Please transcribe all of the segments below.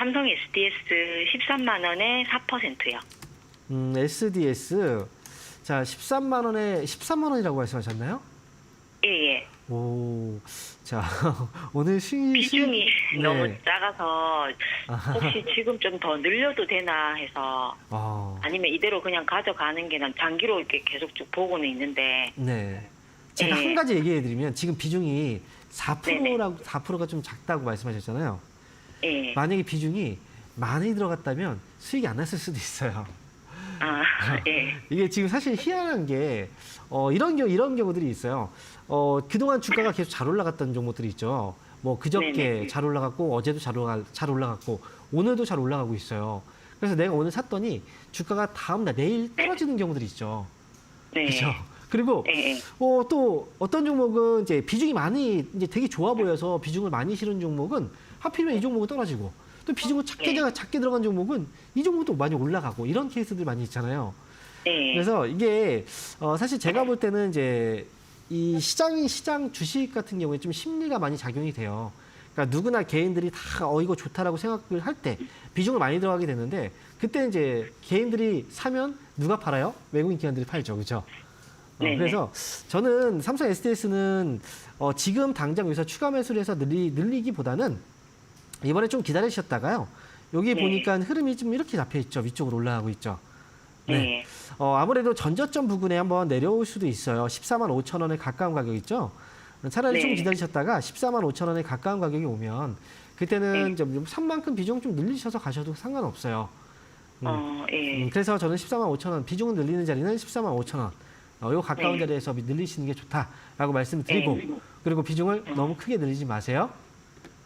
삼성 SDS 13만 원에 4%요. 음, SDS. 자, 13만 원에 13만 원이라고 말씀하셨나요? 예, 예. 오. 자, 오늘 시 비중이 네. 너무 작아서. 혹시 지금 좀 더 늘려도 되나 해서 아, 아니면 이대로 그냥 가져가는 게 난 장기로 이렇게 계속 쭉 보고는 있는데 네. 제가 네. 한 가지 얘기해 드리면 지금 비중이 네네. 4%라고 4%가 좀 작다고 말씀하셨잖아요. 예. 만약에 비중이 많이 들어갔다면 수익이 안 났을 수도 있어요. 아, 예. 이게 지금 사실 희한한 게 어, 이런 경우 이런 경우들이 있어요. 어, 그동안 주가가 계속 잘 올라갔던 종목들이 있죠. 뭐 그저께 네네. 잘 올라갔고 어제도 잘 올라 잘 올라갔고 오늘도 잘 올라가고 있어요. 그래서 내가 오늘 샀더니 주가가 다음 날 내일 떨어지는 경우들이 있죠. 네. 그렇죠. 그리고 예, 예. 어, 또 어떤 종목은 이제 비중이 많이 이제 되게 좋아 보여서 비중을 많이 실은 종목은 하필이면 이 종목은 떨어지고 또 비중을 작게 네. 작게 들어간 종목은 이 종목도 많이 올라가고 이런 케이스들 많이 있잖아요. 예. 그래서 이게 어, 사실 제가 볼 때는 이제 이 시장이 시장 주식 같은 경우에 좀 심리가 많이 작용이 돼요. 그러니까 누구나 개인들이 다 어 이거 좋다라고 생각을 할 때 비중을 많이 들어가게 되는데 그때 이제 개인들이 사면 누가 팔아요? 외국인 기관들이 팔죠, 그렇죠? 어, 네네. 그래서 저는 삼성 SDS는 어, 지금 당장 여기서 추가 매수를 해서 늘리, 늘리기보다는 이번에 좀 기다리셨다가요. 여기 네. 보니까 흐름이 좀 이렇게 잡혀 있죠. 위쪽으로 올라가고 있죠. 네. 예. 어, 아무래도 전저점 부근에 한번 내려올 수도 있어요. 14만 5천 원에 가까운 가격 있죠. 차라리 좀 네. 기다리셨다가 14만 5천 원에 가까운 가격이 오면 그때는 네. 좀, 좀 산만큼 비중 좀 늘리셔서 가셔도 상관없어요. 음. 어, 예. 음, 그래서 저는 14만 5천 원 비중을 늘리는 자리는 14만 5천 원. 어, 요 가까운 네. 자리에서 늘리시는 게 좋다라고 말씀드리고 네. 그리고 비중을 너무 크게 늘리지 마세요.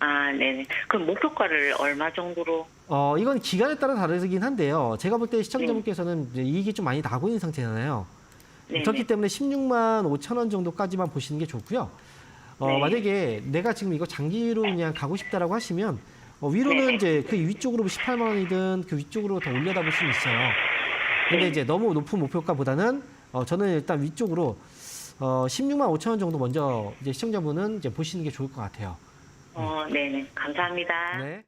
아, 네네. 그럼 목표가를 얼마 정도로? 어, 이건 기간에 따라 다르긴 한데요. 제가 볼 때 시청자분께서는 이제 이익이 좀 많이 나고 있는 상태잖아요. 네네. 그렇기 때문에 16만 5천 원 정도까지만 보시는 게 좋고요. 어, 네. 만약에 내가 지금 이거 장기로 그냥 가고 싶다라고 하시면 어, 위로는 네. 이제 그 위쪽으로 18만 원이든 그 위쪽으로 더 올려다 볼 수는 있어요. 근데 네. 이제 너무 높은 목표가보다는 어, 저는 일단 위쪽으로 어, 16만 5천 원 정도 먼저 이제 시청자분은 이제 보시는 게 좋을 것 같아요. 어, 네네. 감사합니다. 네.